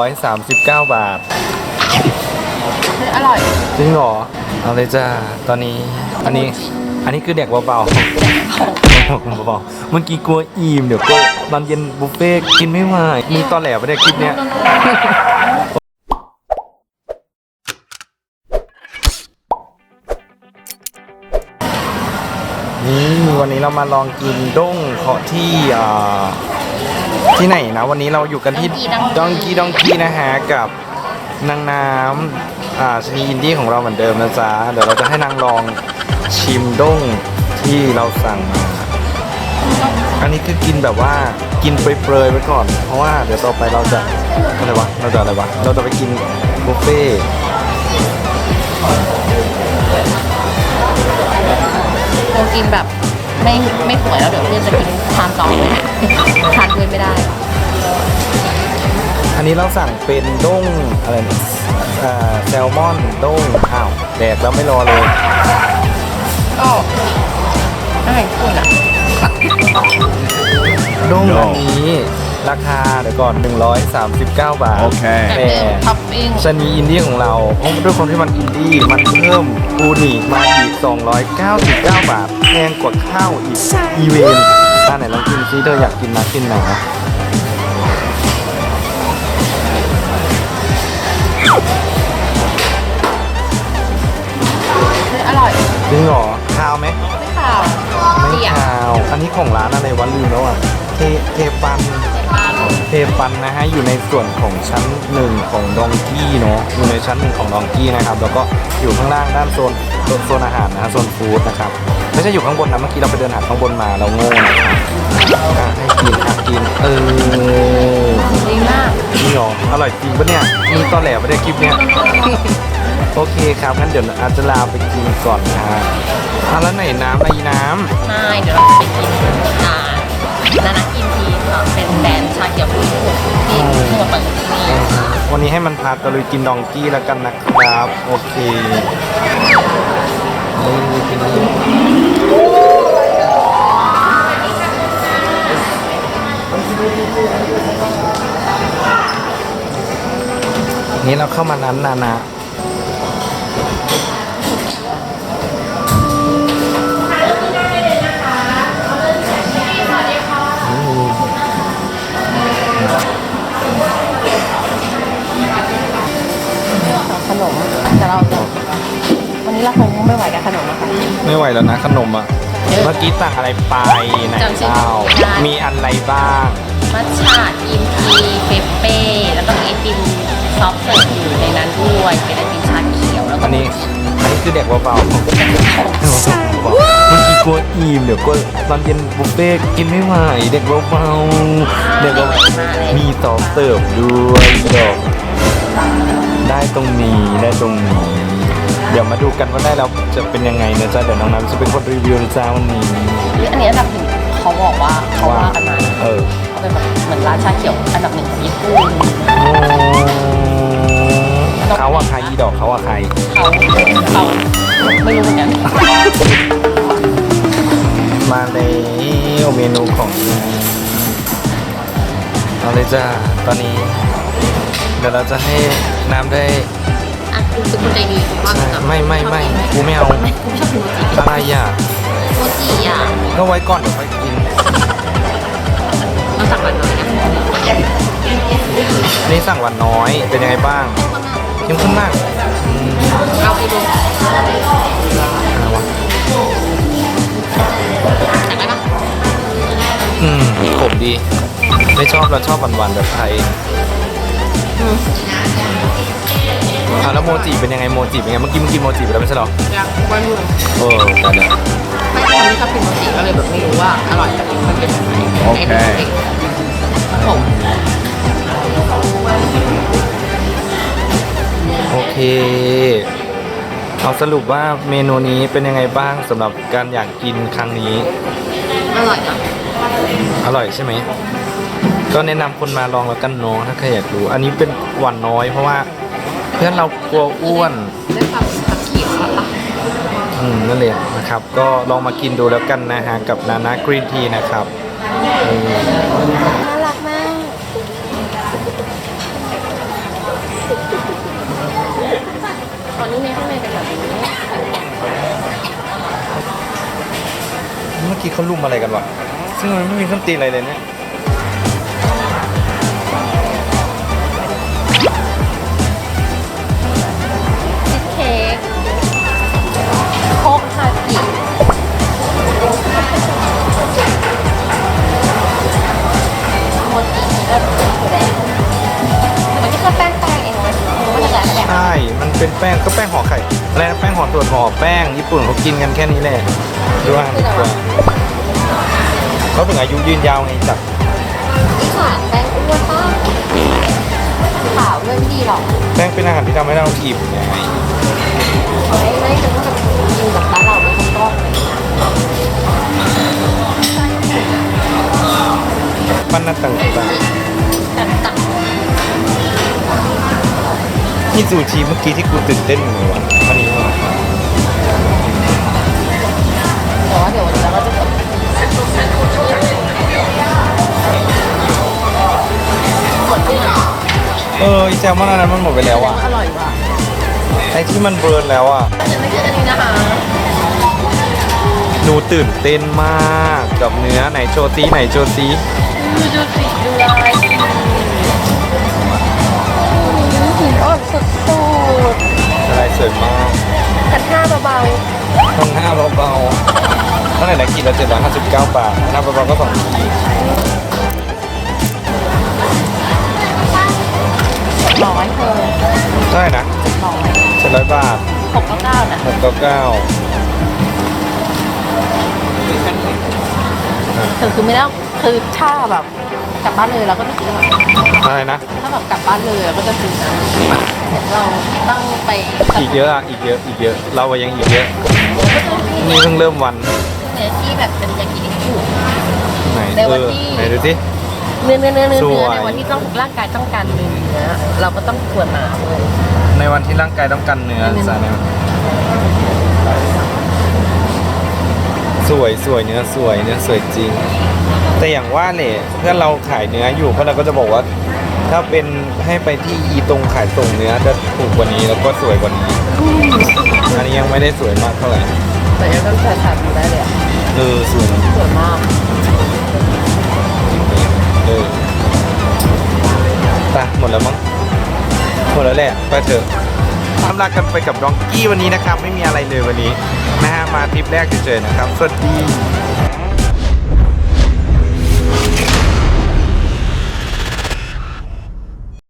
139 บาทอร่อย จริงเหรอ เอาเลยจ้า ตอนนี้ อันนี้ อันนี้คือเด็กเบาๆเบาๆเมื่อกี้กลัวอิ่มเดี๋ยวก็ตอนเย็นบุฟเฟ่ต์กินไม่ไหวมีตอนแหลปะเนี่ยคลิปเนี้ย นี่วันนี้เรามาลองกินด้งเคาะที่อ่า ที่ไหนนะ วันนี้เราอยู่กันที่ดองกีดองกีนะฮะกับนางน้ำอ่าชนีอินดี้ของเราเหมือนเดิมนะจ๊ะเดี๋ยวเราจะให้นางลองชิมด้งที่เราสั่งมาอันนี้คือกินแบบว่ากินเปรยๆไว้ก่อน เพราะว่าเดี๋ยวต่อไปเราจะอะไรวะเราจะอะไรวะเราจะไปกินบุฟเฟ่ต์เรากินแบบ ไม่ไม่สวยแล้วเดี๋ยวเพื่อนจะกินทานต่อทานด้วยไม่ได้ อันนี้เราสั่งเป็นด้งอะไรนะอ่าแซลมอนด้งอ้าวแดกแล้วไม่รอเลย ก็อาหารญี่ปุ่นอะ ด้งอันนี้ ราคาเดี๋ยวก่อน 139 บาท โอเคแต่แต่เดิมท็อปปิ้งชนีอินดี้ของเราเพราะด้วยความที่มันอินดี้มันเพิ่มปูนิมาอีก 299 บาทแพงกว่าข้าวอีก อีเวนต์อ่าไหนลองกินซิเธออยากกินนะกินไหนนะอร่อยจริงเหรอข้าวไหมไม่ขาวไม่เสียข้าว อันนี้ของร้านอะไรวะลืมแล้วอะ เทเทปัน เทปันนะฮะอยู่ในส่วนของชั้นหนึ่งของดองกี้เนาะอยู่ในชั้นหนึ่งของดองกี้นะครับ แล้วก็อยู่ข้างล่างด้านโซนโซนโซนอาหารนะฮะโซนฟู้ดนะครับไม่ใช่อยู่ข้างบนนะเมื่อกี้เราไปเดินหาข้างบนมาเราโง่นะครับอะให้กินอะกินเออดีมากจริงเหรออร่อยจริงปะเนี่ยมีตอนแหลปะเนี่ยคลิปเนี้ยโอเคครับงั้นเดี๋ยวอาจจะลาไปกินก่อนนะฮะอะแล้วไหนน้ำอะไรน้ำ ไม่เดี๋ยวเราจะไปกินอ่า นานากินทีค่ะเป็นแบรนด์ชาเขียวญี่ปุ่นที่เพิ่งมาเปิดที่นี่วันนี้ให้มันพาตะลุยกินดองกี้แล้วกันนะครับ โอเคนี่เราเข้ามานั้นนานา ไม่ไหวกับขนมอะค่ะ ไม่ไหวแล้วนะขนมอะ เมื่อกี้สั่งอะไรไปไหนจำชื่อเจ้าไม่ได้มีอะไรบ้าง มัทฉะกิมทีเปเป้แล้วก็มีไอติมซอฟต์เสิร์ฟอยู่ในนั้นด้วยเป็นไอติมชาเขียวแล้วก็อันนี้อันนี้คือเด็กเบาๆเมื่อกี้กลัวอิ่มเดี๋ยวก็ตอนเย็นบุฟเฟ่ต์กินไม่ไหวเด็กเบาๆเด็กเบาๆมีต่อเสิร์ฟด้วยดอกได้ตรงนี้ได้ตรงนี้ เดี๋ยวมาดูกันว่าได้แล้วจะเป็นยังไงนะจ๊ะเดี๋ยวน้องน้ำจะเป็นคนรีวิวนะจ๊ะวันนี้อันนี้อันดับหนึ่งเขาบอกว่าเขาว่ากันมานะเออเขาเป็นแบบเหมือนร้านชาเขียวอันดับหนึ่งของญี่ปุ่นเขาอะใครอีดอกเขาอะใครเขาเขาไม่รู้เหมือนกันมาแล้วเมนูของเอาเลยจ้าตอนนี้เดี๋ยวเราจะให้น้ำได้อะ คุณเป็นคนใจดีคุณว่าใช่ไม่ไม่ไม่กูไม่เอาไม่คุณชอบกินโมจิอะไรอะโมจิอะก็ไว้ก่อนเดี๋ยวค่อยกินเราสั่งมาหน่อยนะอันนี้สั่งหวานน้อยเป็นยังไงบ้างเข้มข้นมากอืมเอาไปดูอะไรวะสั่งได้ปะอืมขมดี ไม่ชอบเราชอบหวานๆแบบไทย อะแล้วโมจิเป็นยังไงโมจิเป็นไงเมื่อกี้เมื่อกี้โมจิไปแล้วไม่ใช่เหรอยังไม่รู้เออแต่เนี่ยไม่คนที่ชอบกินโมจิก็เลยแบบไม่รู้ว่าอร่อยแต่มันเป็นยังไงโอเคผมโอเคเอาสรุปว่าเมนูนี้เป็นยังไงบ้างสำหรับการอยากกินครั้งนี้ อร่อยนะอร่อยใช่ไหมก็แนะนำคนมาลองแล้วกันเน้องถ้าใครอยากรู้ อันนี้เป็นหวานน้อยเพราะว่าเพื่อนเรากลัวอ้วนเรื่องความขับขี่ของเราอืมนั่นเลยนะครับ ก็ลองมากินดูแล้วกันนะฮะกับนานากรีนทีนะครับน่ารักมากตอนนี้ในข้างในเป็นแบบนี้เมื่อกี้เขาลุมอะไรกันวะซึ่งมันไม่มีส้นตีนอะไรเลยเนี่ย เป็นแป้งก็แป้งห่อไข่อะไรนะแป้งห่อตัวห่อแป้งญี่ปุ่นเขากินกันแค่นี้แหละดูอาหารดีกว่าเขาถึงอายุยืนยาวไงจัดนี่ค่ะแป้งอ้วนป้าขาวด้วยไม่ดีหรอกแป้งเป็นอาหารที่ทำให้เราอิ่มไงไม่ไม่ถึงว่าแบบกินแบบร้านเราไม่ต้องก้อนเลยปั้นหน้าต่างแต่ตัก ๆนี่ซูชิเมื่อกี้ที่กูตื่นเต้นอยู่วะอันนี้ว่ะแต่ว่าเดี๋ยววันนี้เราก็จะแบบเออไอแซลมอนอันนั้นมันหมดไปแล้วอะ อร่อยว่ะไอที่มันเบิร์นแล้วอะยังไม่ใช่อันนี้นะคะหนูตื่นเต้นมากกับเนื้อไหนโชว์ซีไหนโชว์ซีดูดูสิดูลาย เท่าไหร่นะกินละเจ็ดร้อยห้าสิบเก้าบาทห้าเบาๆก็สองขีดๆร้อยเธอเท่าไหร่นะร้อยเจ็ดร้อยบาทหกเก้าเก้านะหกเก้าเก้าคือคือไม่ได้คือถ้าแบบกลับบ้านเลยเราก็จะซื้อนะอะไรนะ ถ้าแบบกลับบ้านเลยเราก็จะซื้อนะเราต้องไปอีกเยอะอะอีกเยอะอีกเยอะ เราอะยังอีกเยอะ นี่เพิ่งเริ่มวัน เนื้อที่แบบเป็นยากินิคุ ไหนในเอวันอที่ไหนดูสิ เนื้อเนื้อเนื้อเนื้อสวยในวันที่ต้องร่างกายต้องการเนื้อเราก็ต้องควรมาเลย ในวันที่ร่างกายต้องการเนื้อเนื้อสายเนื้อสวยสวยเนื้อสวยเนื้อสวยจริง แต่อย่างว่าเนี่ยเพื่อนเราขายเนื้ออยู่เพื่อนเราก็จะบอกว่า ถ้าเป็นให้ไปที่อีตรงขายส่งเนื้อจะถูกกว่านี้แล้วก็สวยกว่านี้ อันนี้ยังไม่ได้สวยมากเท่าไหร่ แต่ยังต้องแช้ถ่ายได้เลยอะเออสวยนะสวยมากเออไปหมดแล้วมั้งหมดแล้วแหละไปเถอะทำลากันไปกับดองกี้วันนี้นะครับ ไม่มีอะไรเลยวันนี้นะฮะมาทริปแรกเฉยๆนะครับ สวัสดี